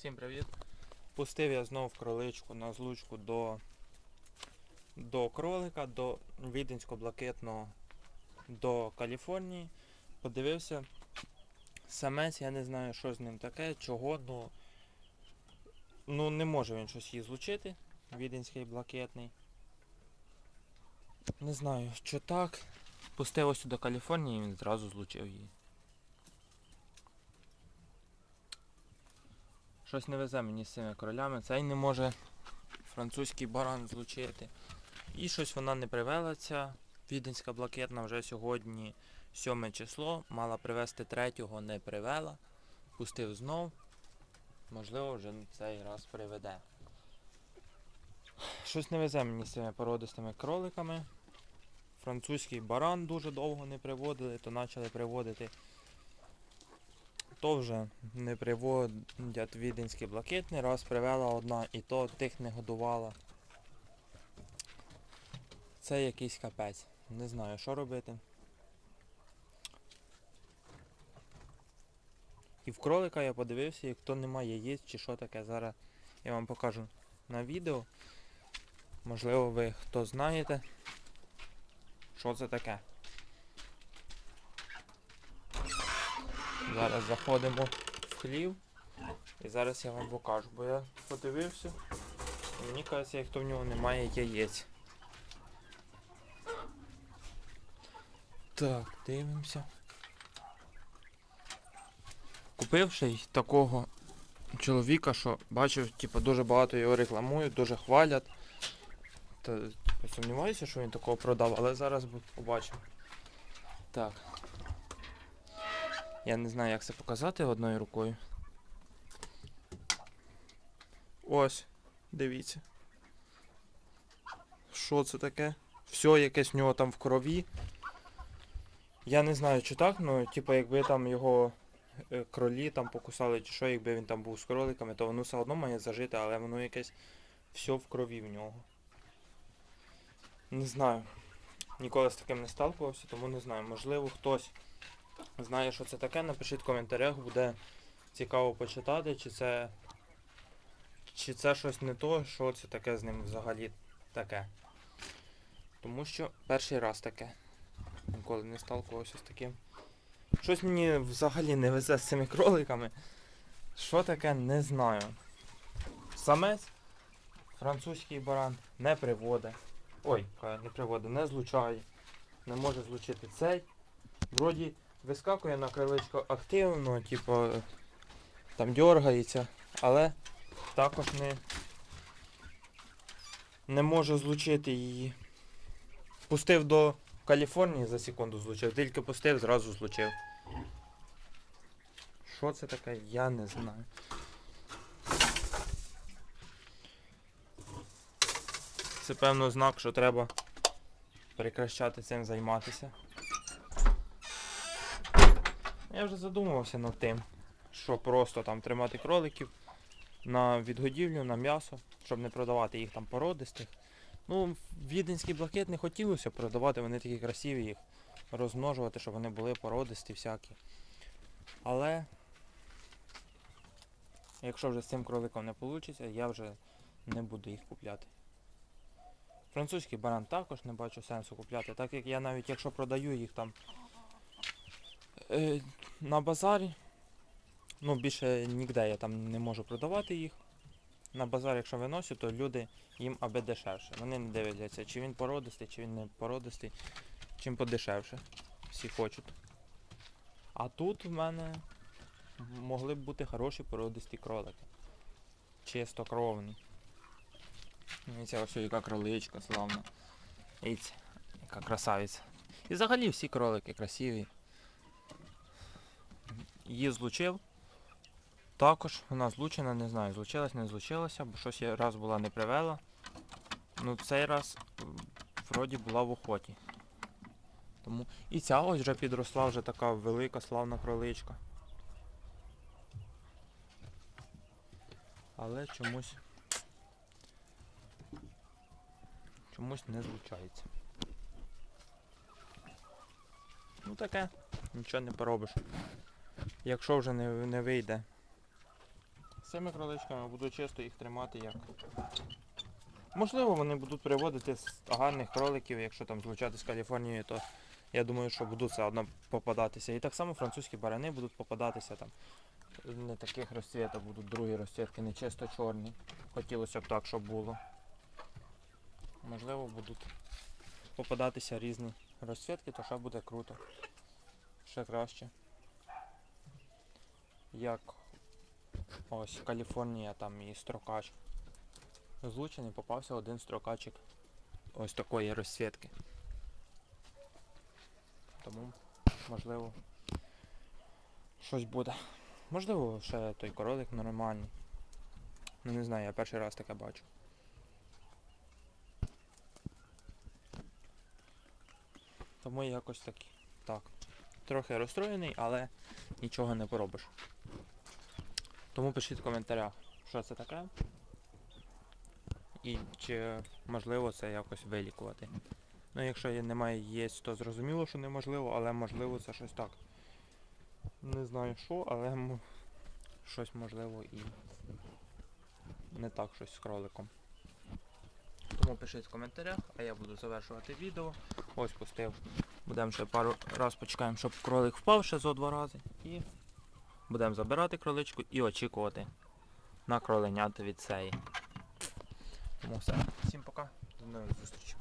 Всім привіт. Пустив я знов кроличку на злучку до, до кролика, до віденсько-блакитного, до Каліфорнії. Подивився. Самець, я не знаю, що з ним таке, чого, ну. Ну не може він щось її злучити. Віденський блакитний. Не знаю, що так. Пустив ось до Каліфорнії і він зразу злучив її. Щось не везе мені з цими королями. Цей не може французький баран злучити. І щось вона не привела ця віденська блакитна вже сьогодні 7 число. Мала привезти третього, не привела. Пустив знов. Можливо, вже цей раз приведе. Щось не везе мені з цими породистими кроликами. Французький баран дуже довго не приводили, то почали приводити то вже не приводять віденські блакитні, раз привела одна і то тих не годувала. Це якийсь капець. Не знаю, що робити. І в кролика я подивився, як то немає яєць чи що таке. Зараз я вам покажу на відео. Можливо, ви хто знаєте, що це таке. Зараз заходимо в хлів. І зараз я вам покажу, бо я подивився. І мені кажеться, як в нього немає яєць. Так, дивимося. Купив ще й такого чоловіка, що бачив, типу, дуже багато його рекламують, дуже хвалять. Та сумніваюся, що він такого продав, але зараз побачимо. Так. Я не знаю, як це показати одною рукою. Ось, дивіться. Що це таке? Все якесь в нього там в крові. Я не знаю, чи так, ну, типу, якби там його е, кролі там покусали, чи що, якби він там був з кроликами, то воно все одно має зажити, але воно якесь все в крові в нього. Не знаю. Ніколи з таким не сталкувався, тому не знаю. Можливо, хтось знає, що це таке, напишіть в коментарях, буде цікаво почитати, чи це. Чи це щось не то, що це таке з ним взагалі таке. Тому що перший раз таке. Ніколи не сталкувався з таким. Щось мені взагалі не везе з цими кроликами. Що таке, не знаю. Самець, французький баран, не приводить. Ой, не приводить, не злучає. Не може злучити цей. Вроді вискакує на крилечко активно, типу там дергається, але також не, не може злучити її. Пустив до Каліфорнії за секунду злучив, тільки пустив, зразу злучив. Що це таке, я не знаю. Це певно знак, що треба прекращати цим займатися. Я вже задумувався над тим, що просто там тримати кроликів на відгодівлю, на м'ясо, щоб не продавати їх там породистих. Ну, віденський блакит не хотілося продавати, вони такі красиві їх розмножувати, щоб вони були породисті всякі. Але якщо вже з цим кроликом не вийде, я вже не буду їх купляти. Французький баран також не бачу сенсу купляти, так як я навіть якщо продаю їх там на базарі, ну більше ніде я там не можу продавати їх. На базар, якщо виносю, то люди їм аби дешевше. Вони не дивляться, чи він породистий, чи він не породистий, чим подешевше. Всі хочуть. А тут в мене могли б бути хороші породисті кролики. Чистокровні. Дивіться, ось яка кроличка славна. Дивіться, яка красавиця. І взагалі всі кролики красиві. Її злучив. Також вона злучена, не знаю, злучилась, не злучилася, бо щось я раз була не привела. Ну цей раз вроді була в охоті. Тому і ця ось вже підросла, вже така велика славна кроличка. Але чомусь чомусь не злучається. Ну таке, нічого не поробиш. Якщо вже не, не вийде цими кроличками буду чисто їх тримати як. Можливо, вони будуть приводити з гарних кроликів, якщо там злучати з Каліфорнією, то я думаю, що будуть все одно попадатися. І так само французькі барани будуть попадатися там. Не таких розцвіток будуть другі розцвітки, не чисто чорні. Хотілося б так, щоб було. Можливо, будуть попадатися різні розцвітки, то ще буде круто. Ще краще. Як ось Каліфорнія там і строкач. Злучений попався один строкачик ось такої розцвітки. Тому, можливо, щось буде. Можливо, ще той королик нормальний. Ну не знаю, я перший раз таке бачу. Тому якось так. Так. Трохи розстроєний, але нічого не поробиш. Тому пишіть в коментарях, що це таке. І чи можливо це якось вилікувати. Ну, якщо немає єсть, то зрозуміло, що неможливо, але можливо це щось так. Не знаю що, але щось можливо і не так щось з кроликом. Тому пишіть в коментарях, а я буду завершувати відео. Ось пустив. Будемо ще пару раз почекаємо, щоб кролик впав ще зо два рази. І будемо забирати кроличку і очікувати на кроленята від цієї. Тому все. Всім пока. До нових зустрічей.